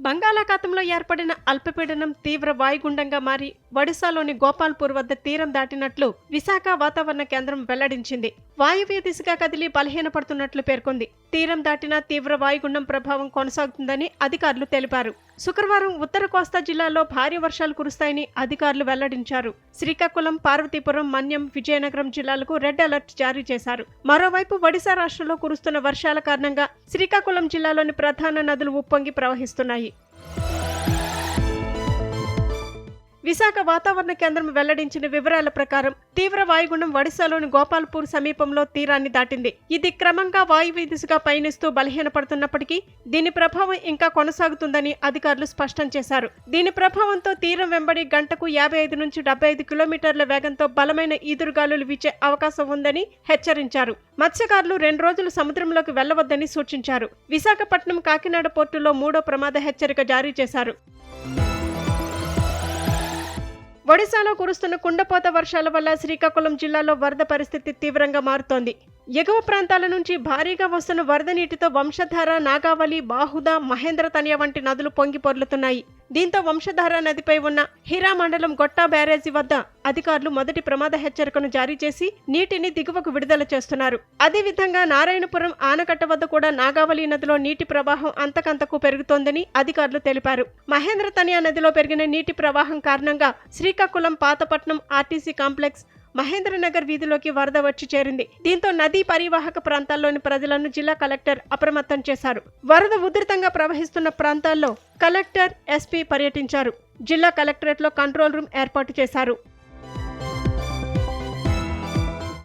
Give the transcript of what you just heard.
బంగాళాఖాతంలో ఏర్పడిన అల్పపీడనం తీవ్ర వాయుగుండంగా మారి ఒడిశాలోని గోపాల్పూర్ వద్ద తీరం దాటినట్లు విశాఖ వాతావరణ కేంద్రం వెల్లడించింది. వాయువ్య దిశగా కదిలి బలహీనపడుతున్నట్లు పేర్కొంది. తీరం దాటిన తీవ్ర వాయుగుండం ప్రభావం కొనసాగుతుందని అధికారులు తెలిపారు. శుక్రవారం ఉత్తర కోస్తా జిల్లాలో భారీ వర్షాలు కురుస్తాయని అధికారులు వెల్లడించారు. శ్రీకాకుళం పార్వతీపురం మన్యం విజయనగరం జిల్లాలకు రెడ్ అలర్ట్ జారీ చేశారు. మరోవైపు ఒడిశా రాష్ట్రంలో కురుస్తున్న వర్షాల కారణంగా శ్రీకాకుళం జిల్లాలోని ప్రధాన నదులు ఉప్పొంగి ప్రవహిస్తున్నాయి. విశాఖ వాతావరణ కేంద్రం వెల్లడించిన వివరాల ప్రకారం తీవ్ర వాయుగుండం ఒడిశాలోని గోపాల్పూర్ సమీపంలో తీరాన్ని దాటింది. ఇది క్రమంగా వాయువ్య దిశగా పయనిస్తూ బలహీనపడుతున్నప్పటికీ దీని ప్రభావం ఇంకా కొనసాగుతుందని అధికారులు స్పష్టం చేశారు. దీని ప్రభావంతో తీరం వెంబడి గంటకు యాభై ఐదు నుంచి డెబ్బై ఐదు కిలోమీటర్ల వేగంతో బలమైన ఈదురుగాలులు వీచే అవకాశం ఉందని హెచ్చరించారు. మత్స్యకారులు రెండు రోజులు సముద్రంలోకి వెళ్ళవద్దని సూచించారు. విశాఖపట్నం కాకినాడ పోర్టులో మూడో ప్రమాద హెచ్చరిక జారీ చేశారు. ఒడిశాలో కురుస్తున్న కుండపోత వర్షాల వల్ల శ్రీకాకుళం జిల్లాలో వరద పరిస్థితి తీవ్రంగా మారుతోంది. ఎగువ ప్రాంతాల నుంచి భారీగా వస్తున్న వరద నీటితో వంశధార నాగావళి బాహుదా మహేంద్ర తనియ వంటి నదులు పొంగి పొర్లుతున్నాయి. దీంతో వంశధార నదిపై ఉన్న హీరా మండలం గొట్టా బ్యారేజీ వద్ద అధికారులు మొదటి ప్రమాద హెచ్చరికను జారీ చేసి నీటిని దిగువకు విడుదల చేస్తున్నారు. అదేవిధంగా నారాయణపురం ఆనకట్ట వద్ద కూడా నాగావళి నదిలో నీటి ప్రవాహం అంతకంతకు పెరుగుతోందని అధికారులు తెలిపారు. మహేంద్ర తనియా నదిలో పెరిగిన నీటి ప్రవాహం కారణంగా శ్రీకాకుళం పాతపట్నం ఆర్టీసీ కాంప్లెక్స్ మహేంద్రనగర్ వీధిలోకి వరద వచ్చి చేరింది. దీంతో నదీ పరివాహక ప్రాంతాల్లోని ప్రజలను జిల్లా కలెక్టర్ అప్రమత్తం చేశారు. వరద ఉధృతంగా ప్రవహిస్తున్న ప్రాంతాల్లో కలెక్టర్ ఎస్పీ పర్యటించారు. జిల్లా కలెక్టరేట్లో కంట్రోల్ రూమ్ ఏర్పాటు చేశారు.